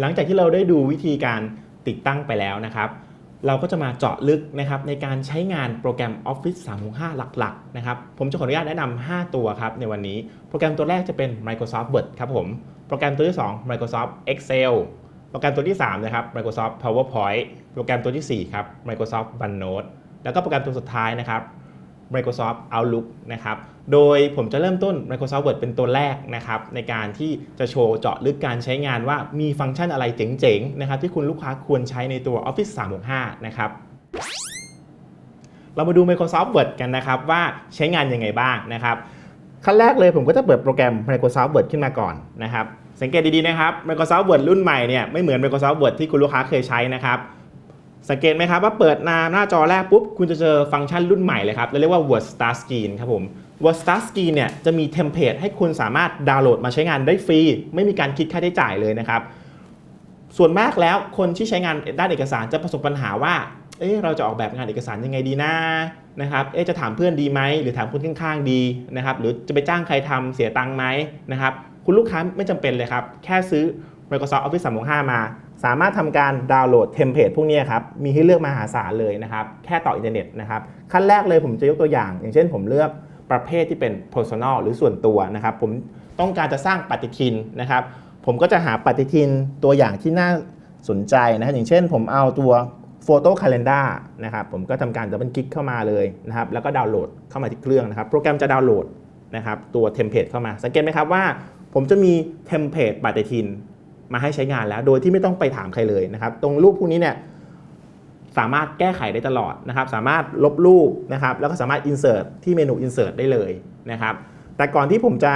หลังจากที่เราได้ดูวิธีการติดตั้งไปแล้วนะครับ เราก็จะมาเจาะลึกนะครับในการใช้งานโปรแกรม Office 365 หลักๆนะครับผมจะขออนุญาตแนะนำ5ตัวครับในวันนี้โปรแกรมตัวแรกจะเป็น Microsoft Word ครับผมโปรแกรมตัวที่ 2 Microsoft Excel โปรแกรมตัวที่ 3 นะครับ Microsoft PowerPoint โปรแกรมตัวทีสี่4 ครับ Microsoft OneNote แล้วก็โปรแกรมตัวสุดท้ายนะครับ Microsoft Outlook นะครับ โดยผมจะเริ่มต้น Microsoft Word เป็นตัวแรกนะครับในการที่จะโชว์เจาะลึกการใช้งานว่ามีฟังก์ชันอะไรเจ๋งๆนะครับที่คุณลูกค้าควรใช้ในตัว Office 365 นะครับเรามาดู Microsoft Word กันนะครับว่าใช้งานยังไงบ้างนะครับขั้นแรกเลยผมก็จะเปิดโปรแกรม Microsoft Word ขึ้นมาก่อนนะครับสังเกตดีๆนะครับ Microsoft Word รุ่นใหม่เนี่ยไม่เหมือน Microsoft Word ที่คุณลูกค้าเคยใช้นะครับ สังเกตไหมครับว่าเปิดน้าหน้าจอแรกปุ๊บ คุณจะเจอฟังก์ชันรุ่นใหม่เลยครับเราเรียกว่า Word Star Screen ครับผม Word Star Screen เนี่ยจะมีเทมเพลตให้คุณสามารถดาวน์โหลดมาใช้งานได้ฟรี ไม่มีการคิดค่าใช้จ่ายเลยนะครับ ส่วนมากแล้วคนที่ใช้งานด้านเอกสารจะประสบปัญหาว่า เอ๊ะเราจะออกแบบงานเอกสารยังไงดีนะนะครับ เอ๊ะจะถามเพื่อนดีไหมหรือถามคนข้างๆดีนะครับ หรือจะไปจ้างใครทำเสียตังค์ไหมนะครับ คุณลูกค้าไม่จำเป็นเลยครับ แค่ซื้อ Microsoft Office 365 มา สามารถทำการดาวน์โหลดเทมเพลตพวกนี้ครับ มีให้เลือกมหาศาลเลยนะครับ แค่ต่ออินเทอร์เน็ตนะครับ ขั้นแรกเลยผมจะยกตัวอย่าง อย่างเช่นผมเลือกประเภทที่เป็น personal หรือส่วนตัวนะครับ ผมต้องการจะสร้างปฏิทินนะครับ ผมก็จะหาปฏิทินตัวอย่างที่น่าสนใจนะครับอย่างเช่น ผมเอาตัว Photo Calendar นะครับ ผมก็ทำการดับเบิลคลิกเข้ามาเลยนะครับ แล้วก็ดาวน์โหลดเข้ามาที่เครื่องนะครับ โปรแกรมจะดาวน์โหลดนะครับตัวเทมเพลตเข้ามา สังเกตไหมครับว่า ผมจะมีเทมเพลตปฏิทิน มาให้ใช้งานแล้ว โดยที่ไม่ต้องไปถามใครเลยนะครับ ตรงรูปพวกนี้เนี่ยสามารถแก้ไขได้ตลอดนะครับ สามารถลบรูปนะครับ แล้วก็สามารถ insert ที่เมนู insert ได้เลยนะครับ แต่ก่อนที่ผมจะ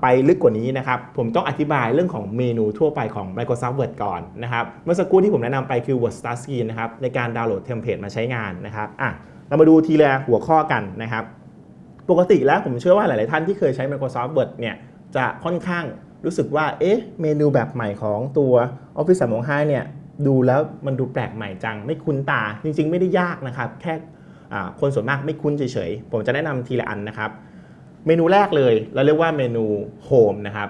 ไปลึกกว่านี้นะครับ ผมต้องอธิบายเรื่องของเมนูทั่วไปของ Microsoft Word ก่อนนะครับ เมื่อสักครู่ที่ผมแนะนำไปคือ Word Start Screen นะครับ ในการดาวน์โหลดเทมเพลตมาใช้งานนะครับอะเรามาดูทีละหัวข้อกันนะครับ ปกติแล้วผมเชื่อว่าหลาย ๆ ท่านที่เคยใช้ Microsoft Word เนี่ยจะค่อนข้าง รู้สึกว่าเอ๊ะเมนูแบบใหม่ของตัว Office 365เนี่ยดูแล้วมันดูแปลกใหม่จัง ไม่คุ้นตาจริง ๆ ไม่ได้ยากนะครับ แค่คนส่วนมากไม่คุ้นเฉยๆ ผมจะแนะนำทีละอันนะครับ เมนูแรกเลยเราเรียกว่าเมนู Home นะครับ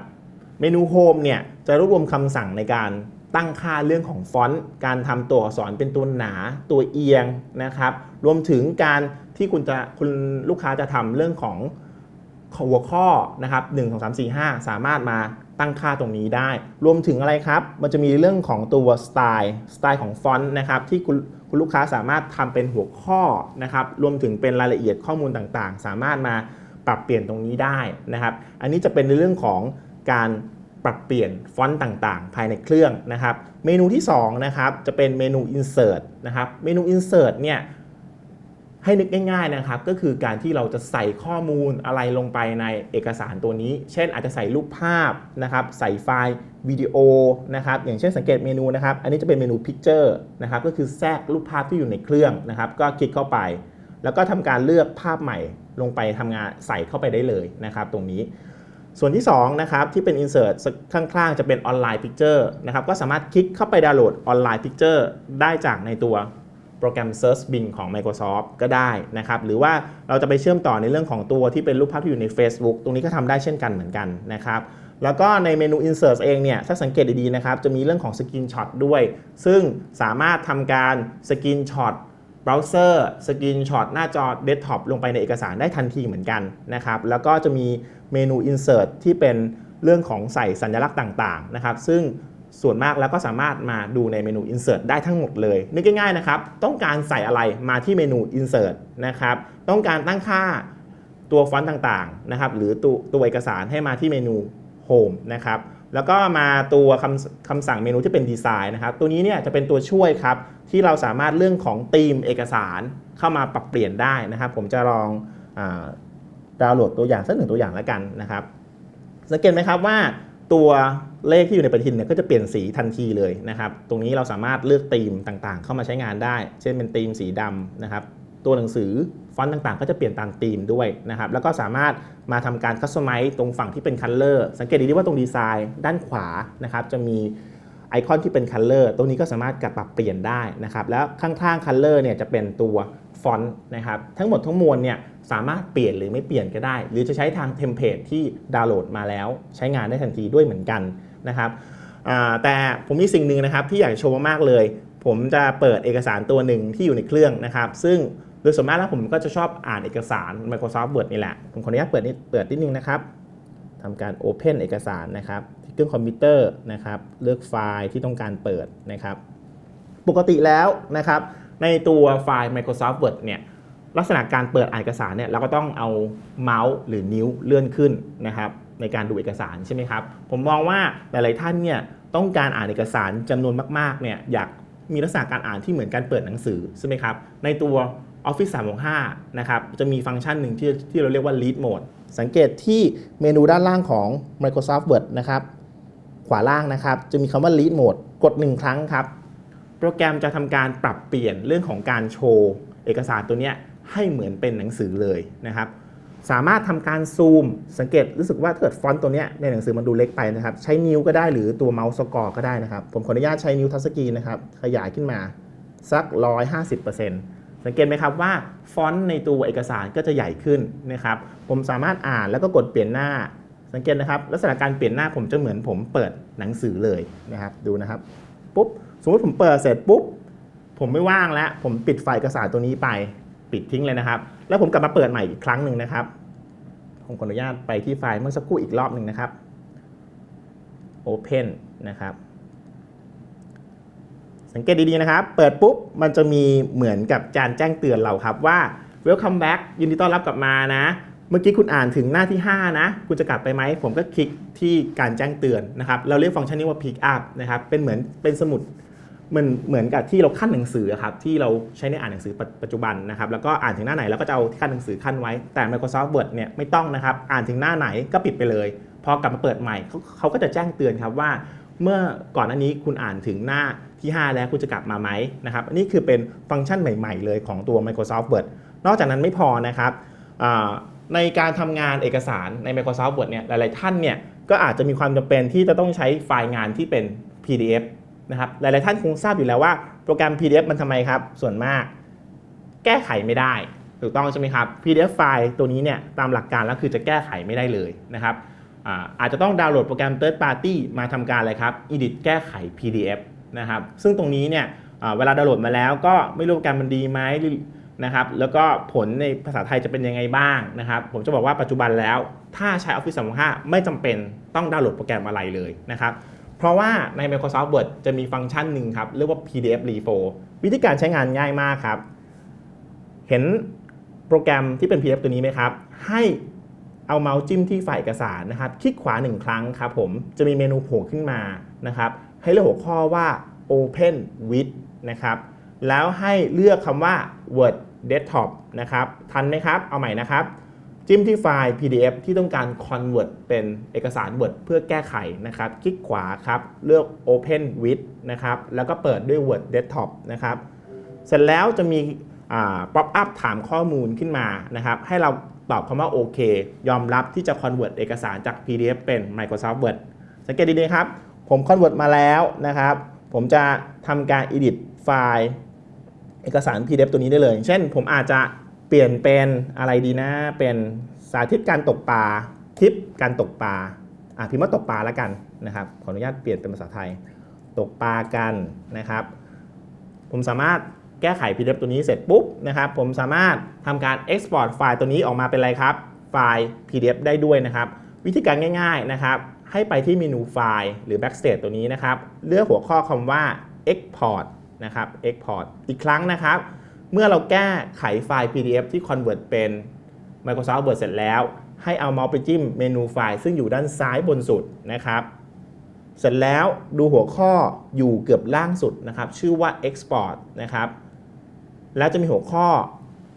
เมนู Home เนี่ยจะรวบรวมคำสั่งในการตั้งค่าเรื่องของฟอนต์ การทำตัวอักษรเป็นตัวหนา ตัวเอียงนะครับ รวมถึงการที่คุณจะคุณลูกค้าจะทำเรื่องของหัวข้อนะครับ 1 2 3 4 5 สามารถมา ตั้งค่าตรงนี้ได้ รวมถึงอะไรครับ มันจะมีเรื่องของตัวสไตล์สไตล์ของฟอนต์นะครับที่คุณคุณลูกค้าสามารถทำเป็นหัวข้อนะครับรวมถึงเป็นรายละเอียดข้อมูลต่างๆ สามารถมาปรับเปลี่ยนตรงนี้ได้นะครับ อันนี้จะเป็นในเรื่องของการปรับเปลี่ยนฟอนต์ต่างๆ ภายในเครื่องนะครับ เมนูที่2นะครับจะเป็นเมนู insert นะครับเมนู insert เนี่ย ให้นึกง่ายๆนะครับก็คือการที่เราจะใส่ข้อมูลอะไรลงไปในเอกสารตัวนี้ เช่นอาจจะใส่รูปภาพนะครับใส่ไฟล์วิดีโอนะครับอย่างเช่นสังเกตเมนูนะครับ อันนี้จะเป็นเมนู Picture นะครับก็คือแทรกรูปภาพที่อยู่ในเครื่องนะครับ ก็คลิกเข้าไป แล้วก็ทำการเลือกภาพใหม่ลงไปทำงานใส่เข้าไปได้เลยนะครับตรงนี้ส่วนที่2นะครับที่เป็น insert ข้างๆ จะเป็น online picture นะครับก็สามารถคลิกเข้าไปดาวน์โหลด online picture ได้จากในตัว โปรแกรม Search Bing ของ Microsoft ก็ได้นะครับ หรือว่าเราจะไปเชื่อมต่อในเรื่องของตัวที่เป็นรูปภาพที่อยู่ใน Facebook ตรงนี้ก็ทำได้เช่นกันเหมือนกันนะครับ แล้วก็ในเมนู Insert เองเนี่ย ถ้าสังเกตดีๆนะครับ จะมีเรื่องของ Screenshot ด้วย ซึ่งสามารถทำการ Screenshot เบราว์เซอร์สกรีนช็อตหน้าจอเดสก์ท็อปลงไปในเอกสารได้ทันทีเหมือนกันนะครับ แล้วก็จะมีเมนู Insert ที่เป็นเรื่องของใส่สัญลักษณ์ต่างๆนะครับ ซึ่ง ส่วนมากแล้วก็สามารถมาดูในเมนู Insert ได้ทั้งหมดเลย นึกง่ายๆนะครับ ต้องการใส่อะไรมาที่เมนู Insert นะครับ ต้องการตั้งค่าตัวฟอนต์ต่างๆนะครับ หรือตัวตัวเอกสารให้มาที่เมนู Home นะครับ แล้วก็มาตัวคำคำสั่งเมนูที่เป็นดีไซน์นะครับ ตัวนี้เนี่ยจะเป็นตัวช่วยครับ ที่เราสามารถเรื่องของธีมเอกสารเข้ามาปรับเปลี่ยนได้นะครับ ผมจะลองอดาวน์โหลดตัวอย่างสักหนึ่งตัวอย่างแล้วกันนะครับ สังเกตไหมครับว่าตัว เลขที่อยู่ในปฏิทินเนี่ยก็จะเปลี่ยนสีทันทีเลยนะครับ ตรงนี้เราสามารถเลือกธีมต่างๆ เข้ามาใช้งานได้ เช่นเป็นธีมสีดำนะครับ ตัวหนังสือฟอนต์ต่างๆ ก็จะเปลี่ยนตามธีมด้วยนะครับ แล้วก็สามารถมาทำการคัสตอมไมซ์ตรงฝั่งที่เป็นคัลเลอร์สังเกตดีๆว่าตรงดีไซน์ด้านขวานะครับ จะมีไอคอนที่เป็นคัลเลอร์ตรงนี้ก็สามารถกปรับเปลี่ยนได้นะครับ แล้วข้างๆคัลเลอร์เนี่ยจะเป็นตัว ฟอนต์นะครับทั้งหมดทั้งมวลเนี่ยสามารถเปลี่ยนหรือไม่เปลี่ยนก็ได้ หรือจะใช้ทางเทมเพลตที่ดาวน์โหลดมาแล้วใช้งานได้ทันทีด้วยเหมือนกันนะครับแต่ผมมีสิ่งหนึ่งนะครับที่อยากโชว์มากๆเลย ผมจะเปิดเอกสารตัวหนึ่งที่อยู่ในเครื่องนะครับ ซึ่งโดยส่วนมากแล้วผมก็จะชอบอ่านเอกสาร Microsoft Word นี่แหละ ผมขออนุญาตเปิดนิดเปิดนิดนึงนะครับทำการ Open เอกสารนะครับที่เครื่องคอมพิวเตอร์นะครับ เลือกไฟล์ที่ต้องการเปิดนะครับ ปกติแล้วนะครับ ในตัวไฟล์ Microsoft Word เนี่ยลักษณะการเปิดอ่านเอกสารเนี่ยเราก็ต้องเอาเมาส์หรือนิ้วเลื่อนขึ้นนะครับในการดูเอกสารใช่ไหมครับ ผมมองว่าหลาย ๆ ท่านเนี่ยต้องการอ่านเอกสารจำนวนมาก ๆ เนี่ยอยากมีลักษณะการอ่านที่เหมือนการเปิดหนังสือใช่ไหมครับ ในตัว Office 365นะครับจะมีฟังก์ชันหนึ่งที่ที่เราเรียกว่า Read Mode สังเกตที่เมนูด้านล่างของ Microsoft Word นะครับ ขวาล่างนะครับ จะมีคำว่า Read Mode กด 1 ครั้งครับ รแกรมจะทำการปรับเปลี่ยนเรื่องของการโชว์ เอกสารตัวนี้ให้เหมือนเป็นหนังสือเลยนะครับ สามารถทำการซูม สังเกตรู้สึกว่าถ้าเกิดฟอนต์ตัวนี้ในหนังสือมันดูเล็กไปนะครับ ใช้นิ้วก็ได้หรือตัวเมาส์สกอร์ก็ได้นะครับ ผมขออนุญาตใช้นิ้วทัชสกรีนนะครับ ขยายขึ้นมาสัก 150%สังเกตไหมครับว่าฟอนต์ในตัวเอกสารก็จะใหญ่ขึ้นนะครับ ผมสามารถอ่านแล้วก็กดเปลี่ยนหน้า สังเกตนะครับ ลักษณะการเปลี่ยนหน้าผมจะเหมือนผมเปิดหนังสือเลยนะครับ ดูนะครับ ปุ๊บ สมมติผมเปิดเสร็จปุ๊บ ผมไม่ว่างแล้ว ผมปิดไฟล์เอกสารตัวนี้ไป ปิดทิ้งเลยนะครับ แล้วผมกลับมาเปิดใหม่อีกครั้งหนึ่งนะครับ ผมขออนุญาตไปที่ไฟล์เมื่อสักครู่อีกรอบหนึ่งนะครับ Open นะครับ สังเกตดีๆนะครับ เปิดปุ๊บ มันจะมีเหมือนกับจานแจ้งเตือนเราครับว่า Welcome back ยินดีต้อนรับกลับมานะเมื่อกี้คุณอ่านถึงหน้าที่ 5 นะ คุณจะกลับไปไหม ผมก็คลิกที่การแจ้งเตือนนะครับ เราเรียกฟังก์ชันนี้ว่า pick up นะครับ เป็นเหมือนเป็นสมุด มือนเหมือนกับที่เราขั้นหนังสืออะครับที่เราใช้ในอ่านหนังสือปัจปัจจุบันนะครับแล้วก็อ่านถึงหน้าไหนเราก็จะเอาที่ขั้นหนังสือขั้นไว้ แต่ Microsoft Word เนี่ยไม่ต้องนะครับอ่านถึงหน้าไหนก็ปิดไปเลยพอกลับมาเปิดใหม่เขาเขาก็จะแจ้งเตือนครับว่า เมื่อก่อนหน้านี้คุณอ่านถึงหน้าที่ 5 แล้วคุณจะกลับมาไหมนะครับอันนี้คือเป็นฟังก์ชันใหม่ ๆ เลยของตัว Microsoft Word นอกจากนั้นไม่พอนะครับในการทำงานเอกสารใน Microsoft Word เนี่ยหลาย ๆ ท่านเนี่ยก็อาจจะมีความจำเป็นที่จะต้องใช้ไฟล์งานที่เป็น PDF นะครับหลายๆท่านคงทราบอยู่แล้วว่าโปรแกรม PDF มันทำไมครับ ส่วนมาก แก้ไขไม่ได้ ถูกต้องใช่ไหมครับ PDF ไฟล์ตัวนี้เนี่ยตามหลักการแล้วคือจะแก้ไขไม่ได้เลยนะครับอาจจะต้องดาวน์โหลดโปรแกรม Third Party มาทำการอะไรครับ edit แก้ไข PDF นะครับซึ่งตรงนี้เนี่ยเวลาดาวน์โหลดมาแล้วก็ไม่รู้โปรแกรมมันดีไหมนะครับแล้วก็ผลในภาษาไทยจะเป็นยังไงบ้างนะครับผมจะบอกว่าปัจจุบันแล้ว ถ้าใช้ Office 365 ไม่จำเป็นต้องดาวน์โหลดโปรแกรมอะไรเลยนะครับ เพราะว่าใน Microsoft Word จะมีฟังก์ชันหนึ่งครับ เรียกว่า PDF Refill วิธีการใช้งานง่ายมากครับ เห็นโปรแกรมที่เป็น PDF ตัวนี้ไหมครับ ให้เอาเมาส์จิ้มที่ฝ่ายเอกสารนะครับ คลิกขวาหนึ่งครั้งครับผม จะมีเมนูโผล่ขึ้นมานะครับ ให้เลือกหัวข้อว่า Open with นะครับ แล้วให้เลือกคำว่า Word Desktop นะครับ ทันไหมครับ เอาใหม่นะครับ จิ้มที่ไฟล์ PDF ที่ต้องการ convert เป็นเอกสาร Word เพื่อแก้ไขนะครับ คลิกขวาครับ เลือก Open with นะครับ แล้วก็เปิดด้วย Word Desktop นะครับ เสร็จแล้วจะมีอ่า pop up ถามข้อมูลขึ้นมานะครับ ให้เราตอบคำว่าโอเค ยอมรับที่จะ convert เอกสารจาก PDF เป็น Microsoft Word สังเกตดีๆครับ ผม convert มาแล้วนะครับ ผมจะทำการ edit ไฟล์ เอกสาร PDF ตัวนี้ได้เลย เช่น ผมอาจจะ ปลี่ยนเป็นอะไรดีนะ เป็นสาธิตการตกปลาคลิปการตกปลาอะพิมพ์ว่าตกปลาแล้วกันนะครับขออนุญาตเปลี่ยนเป็นภาษาไทย ตกปลากันนะครับ ผมสามารถแก้ไข PDF ตัวนี้เสร็จปุ๊บนะครับ ผมสามารถทำการ Export ไฟล์ตัวนี้ออกมาเป็นอะไรครับ ไฟล์ PDF ได้ด้วยนะครับ วิธีการง่าย ๆนะครับ ให้ไปที่เมนูไฟล์หรือ Backstage ตัวนี้นะครับ เลือกหัวข้อคำว่า Export นะครับ Export อีกครั้งนะครับ เมื่อเราแก้ไขไฟล์ PDF ที่ convert เป็น Microsoft Word เสร็จแล้ว ให้เอาเมาส์ไปจิ้มเมนูไฟล์ซึ่งอยู่ด้านซ้ายบนสุดนะครับ เสร็จแล้วดูหัวข้ออยู่เกือบล่างสุดนะครับ ชื่อว่า export นะครับ แล้วจะมีหัวข้อ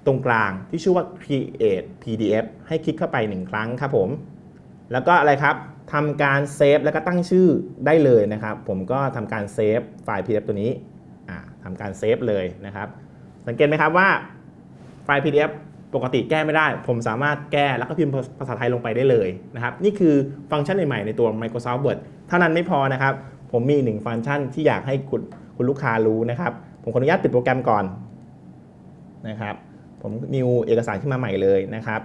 ตรงกลางที่ชื่อว่า create PDF ให้คลิกเข้าไปหนึ่งครั้งครับผม แล้วก็อะไรครับทำการเซฟแล้วก็ตั้งชื่อได้เลยนะครับ ผมก็ทำการเซฟไฟล์ PDF ตัวนี้ทำการเซฟเลยนะครับ สังเกตไหมครับว่าไฟล์ PDF ปกติแก้ไม่ได้ ผมสามารถแก้แล้วก็พิมพ์ภาษาไทยลงไปได้เลยนะครับ นี่คือฟังก์ชันใหม่ๆในตัว Microsoft Word เท่านั้นไม่พอนะครับ ผมมีหนึ่งฟังก์ชันที่อยากให้คุณคุณลูกค้ารู้นะครับ ผมขออนุญาตปิดโปรแกรมก่อนนะครับ ผมนิวเอกสารขึ้นมาใหม่เลยนะครับ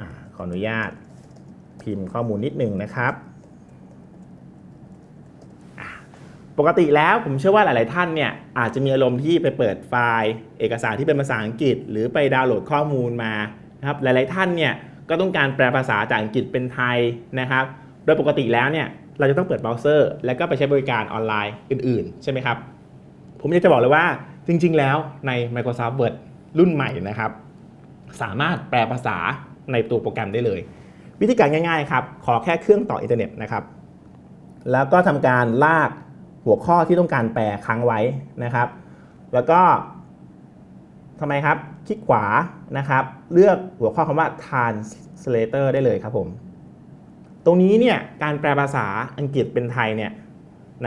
อขออนุญาตพิมพ์ข้อมูลนิดหนึ่งนะครับ ปกติแล้วผมเชื่อว่าหลาย ๆ ท่านเนี่ยอาจจะมีอารมณ์ที่ไปเปิดไฟล์ เอกสารที่เป็นภาษาอังกฤษ หรือไปดาวน์โหลดข้อมูลมานะครับหลาย ๆ ท่านเนี่ยก็ต้องการแปลภาษาจากอังกฤษเป็นไทยนะครับ โดยปกติแล้วเนี่ยเราจะต้องเปิดเบราว์เซอร์ แล้วก็ไปใช้บริการออนไลน์อื่น ๆ ใช่ไหมครับ ผมอยากจะบอกเลยว่าจริง ๆ แล้วใน Microsoft Word รุ่นใหม่นะครับ สามารถแปลภาษาในตัวโปรแกรมได้เลย วิธีการง่าย ๆ ครับ ขอแค่เครื่องต่ออินเทอร์เน็ตนะครับ แล้วก็ทำการลาก หัวข้อที่ต้องการแปลค้างไว้นะครับ แล้วก็ทำไมครับ คลิกขวานะครับ เลือกหัวข้อคำว่า translator ได้เลยครับผม ตรงนี้เนี่ยการแปลภาษาอังกฤษเป็นไทยเนี่ย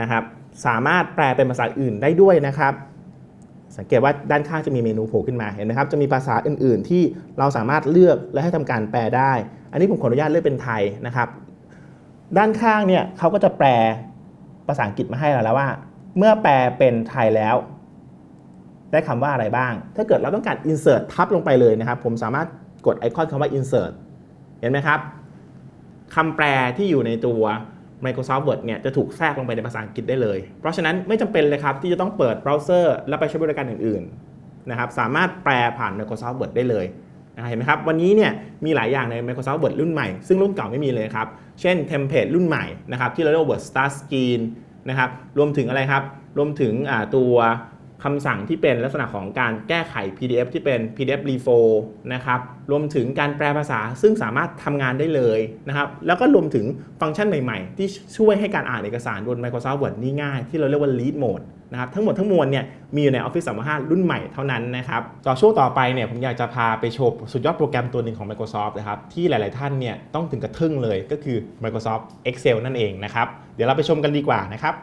นะครับ สามารถแปลเป็นภาษาอื่นได้ด้วยนะครับ สังเกตว่าด้านข้างจะมีเมนูโผล่ขึ้นมาเห็นไหมครับ จะมีภาษาอื่น ๆ ที่เราสามารถเลือกและให้ทำการแปลได้ อันนี้ผมขออนุญาตเลือกเป็นไทยนะครับ ด้านข้างเนี่ยเขาก็จะแปล ภาษาอังกฤษมาให้เราแล้วว่า เมื่อแปลเป็นไทยแล้ว ได้คำว่าอะไรบ้าง ถ้าเกิดเราต้องการ insert ทับลงไปเลยนะครับ ผมสามารถกดไอคอนคำว่า insert เห็นไหมครับคำแปลที่อยู่ในตัว Microsoft Word เนี่ยจะถูกแทรกลงไปในภาษาอังกฤษได้เลย เพราะฉะนั้นไม่จำเป็นเลยครับ ที่จะต้องเปิดเบราว์เซอร์ แล้วไปใช้บริการอื่นๆนะครับ สามารถแปลผ่าน Microsoft Word ได้เลย เห็นไหมครับวันนี้เนี่ยมีหลายอย่างใน Microsoft Word รุ่นใหม่ ซึ่งรุ่นเก่าไม่มีเลยครับ เช่นเทมเพลตรุ่นใหม่นะครับที่เราเรียกว่า Word Start Screen นะครับรวมถึงอะไรครับ รวมถึงตัว คำสั่งที่เป็นลักษณะของการแก้ไข PDF ที่เป็น PDF Refill นะครับรวมถึงการแปลภาษาซึ่งสามารถทำงานได้เลยนะครับแล้วก็รวมถึงฟังก์ชันใหม่ๆ ที่ช่วยให้การอ่านเอกสารบน Microsoft Word นี่ง่ายที่เราเรียกว่า Read Mode นะครับทั้งหมดทั้งมวลเนี่ยมีอยู่ใน Office 365 รุ่นใหม่เท่านั้นนะครับต่อช่วงต่อไปเนี่ยผมอยากจะพาไปโชว์สุดยอดโปรแกรมตัวหนึ่งของ Microsoft นะครับที่หลาย ๆ ท่านเนี่ยต้องถึงกระทึ่งเลยก็คือ Microsoft Excel นั่นเองนะครับเดี๋ยวเราไปชมกันดีกว่านะครับ